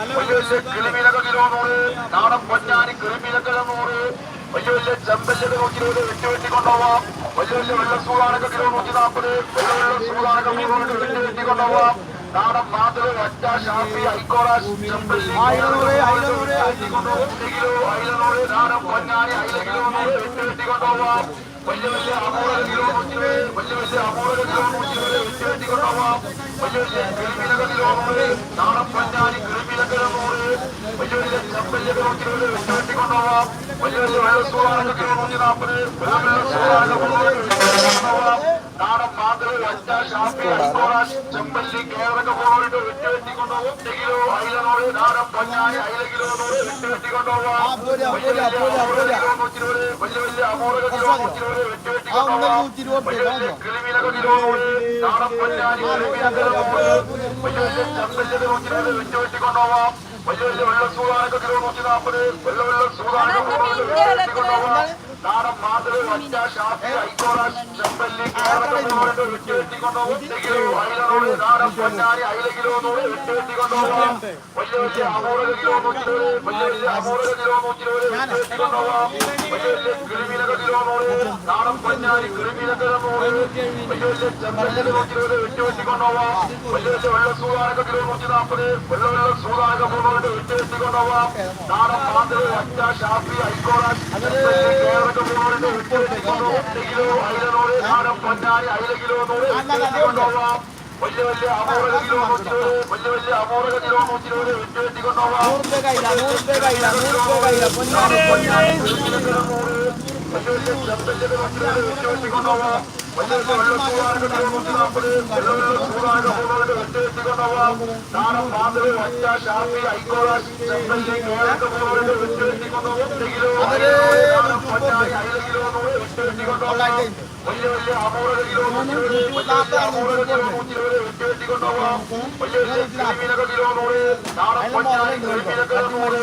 കിളിമിലകളിലൂറ് നാടൻ പൊന്നാനി കിളിമിലകളിലൂറ് വലിയ വലിയ ചെമ്പല്ലൊക്കെ നോക്കിയിലൂടെ വെട്ടി വെട്ടിക്കൊണ്ടുപോവാം. വലിയ വലിയ വെള്ളസൂളാണൊക്കെ കിലോ നൂറ്റി നാൽപ്പത്. വെള്ള വെള്ളസൂളാണൊക്കെ മീനുകൊണ്ട് വെട്ടി വെട്ടിക്കൊണ്ടുപോവാം. നാടൻ മാതൃ ഒറ്റ ഷാഫി ഐക്കോറാസ് ചെമ്പല്ലി കൊണ്ടുപോകും കിലോ അയിലനൂറ് നാടൻ പൊന്നാനി അയില കിലോ നൂറ് വെട്ടി വെട്ടി വെട്ടിക്കൊണ്ടുപോവാം. വലിയ വലിയ ആഗോള നിരോധനത്തിന് വലിയ വലിയ ആഗോള നിരോധനത്തിന് വെച്ചുകെട്ടിക്കൊണ്ടാവാം വലിയ വലിയ ക്രിമിനക നിരോധനോട് നാണപ്പഞ്ചാലി ക്രിമിനക നിരോധനോട് വലിയ വലിയ ചപ്പല്യ നിരോധനോട് വെച്ചുകെട്ടിക്കൊണ്ടാവാം വലിയ വലിയ വൈറസ് നാൽപ്പത് നാടൻ ചെമ്പല്ലി കേരളക്ക് പോയിട്ട് വിട്ട് വെട്ടി കൊണ്ടുപോകും കിലോ അയില നൂറ് നാടൻ പഞ്ഞാണി അയില കിലോ നൂറ് വിട്ട് വെട്ടി കൊണ്ടുപോകാം വലിയ വലിയ അമൂറക കിലോ നൂറ്റിരുപത് വിട്ട് വെട്ടി കൊണ്ടുപോകാം കിളിമീനൊക്കെ കിലോ നാടൻ പഞ്ഞാണി ചെമ്പല്ലി നൂറ്റിരുപത് വിട്ട് വെട്ടി കൊണ്ടുപോകാം വലിയ വലിയ വെള്ള സൂതാനൊക്കെ കിലോ നൂറ്റി നാൽപ്പത് വെള്ള വെള്ള സൂതാനൊക്കെ കൊണ്ടുപോകാം നാളെ മാതൃ ഒറ്റ ഷാഫി ഹൈക്കോടതി നാടൻ പഞ്ഞാരി നാടൻ മാതൃ ഒറ്റ ഷാഫി ഹൈക്കോടതി വലിയ വലിയ അപൂർവ കിലോ നൂറ്റിരുപത് വലിയ വലിയ അപൂർവ കിലോ നൂറ്റിരുപത് വിറ്റുവെട്ടി കൊണ്ടുപോകാം വലിയ വലിയ ശബ്ദം വിറ്റുവെട്ടി കൊണ്ടുപോകാം കൊല്ലത്തെ വെള്ളപ്പൂവാർക്ക് അഞ്ഞൂറ്റി നാൽപ്പത് കൂടാകെ പോകുന്നവരുടെ വിട്ടുവെട്ടിക്കൊണ്ടാവാം താരം മാന്തൽ ഒറ്റ ഷാർപ്പി ഹൈക്കോട കേരളത്തെ പോകുന്നവരുടെ വിട്ടുവെട്ടിക്കൊണ്ടോ കിലോ പഞ്ചായത്ത് അര കിലോ വിട്ടുവെട്ടിക്കൊണ്ടോ വലിയ വലിയ അമൂറ കിലോ വിട്ടുവെട്ടിക്കൊണ്ടാവാം വലിയ വലിയ കിലോ നൂറ് നാടൻ പഞ്ചായത്ത് കിലോ നൂറ്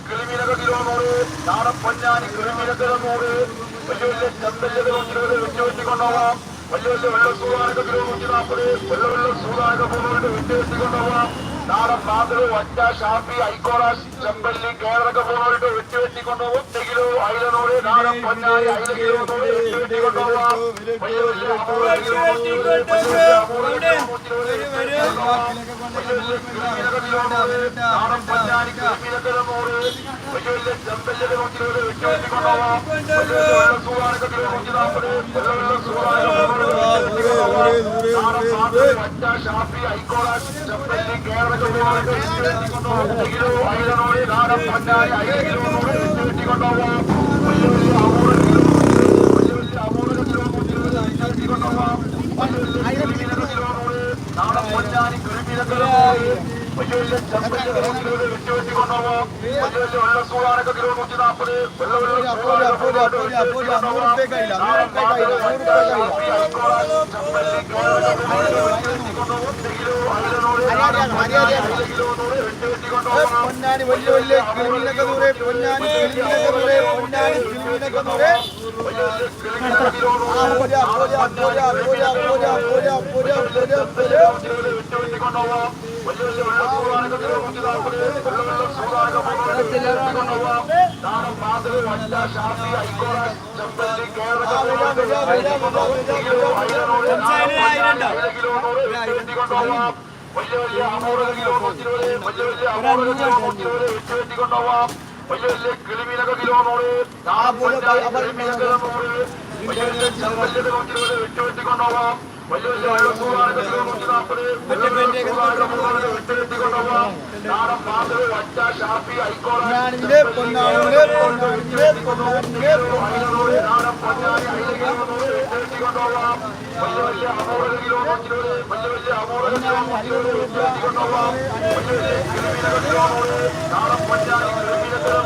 கிருமிநகர் கிலோமோடு நாடப்பஞ்சாணி கிருமிநகர் நூறு വലിയ ചന്തല്യതകൾ വെച്ചുവെച്ചുകൊണ്ടാവാം ಒಳ್ಳೆ ಒಳ್ಳೆ ಒಳ್ಳೆ ಸೂಳಾಗದಿರೋ ಮುಂಚಿನಾಪುರಿ ಒಳ್ಳೆ ಒಳ್ಳೆ ಸೂಳಾಗ ಬೋಲೋಡ್ ವಿದ್ಯೆ ಸಿಗೋಣವ ನಾಳೆ ಪಾದರು ಒಟ್ಟ ಶಾಪಿ ಐಕೋಳ ಚಂಬಲ್ಲಿ ಕೇರಳಕ ಬೋಲೋಡ್ വെട്ടി വെട്ടിക്കൊണ്ടു ഒറ്റകിലോ അയിലനൂറ് നാടൻ പൊന്നായി അയിലകിലോ വെട്ടിക്കൊണ്ടു നാടൻ പൊന്നാനി കിലോമീറ്റർ വലിയ ചെമ്പല്ലിന്റെ നൂറ്റിലൂടെ വെട്ടി വെട്ടിക്കൊണ്ടു സൂറാനക്കത്തിലെ നൂറ്റി നാൽപ്പത് സൂറ കൊണ്ട് ഇരുപത് വിട്ടുവെട്ടി കൊണ്ടുപോകാം വെള്ളസൂളാനൊക്കെ കിലോ നൂറ്റി നാൽപ്പത് പൊന്നാനി വലിയ വലിയ കിളിമിനൊക്കെ ദൂരെ പൊന്നാനി കിളിമിനൊക്കെ ദൂരെ പൊന്നാനി കിളിമിനൊക്കെ ദൂരെ. വലിയ വലിയ അമൂറ കിലോ കൊച്ചിലൂടെ വലിയ വലിയ അമൂറ കിലോ കൊച്ചിലൂടെ വിട്ടുവെട്ടിക്കൊണ്ടുപോവാം വിട്ടുവെട്ടിക്കൊണ്ടുപോകാം. ഞാനിത് പൊന്നാണിൽ പൊന്നാണിൽ പൊന്നാണിൽ പൊന്നാണിൽ പഞ്ചായത്ത്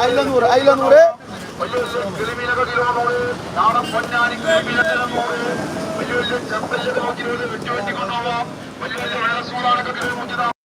അയിലനൂറ് അയിലനൂറ് വലിയ കിളിമീനൊക്കെ കിലോ നൂറ് നാടൻ പൊന്നാനി കിളിമീനൊക്കെ നൂറ് വലിയ വലിയ ചെമ്പല്ലിന്റെ നോക്കി വെച്ചുകൊണ്ടിക്കൊണ്ടുള്ള വലിയ വലിയ വൈറസുകളാണ് കണ്ടിരുന്നത്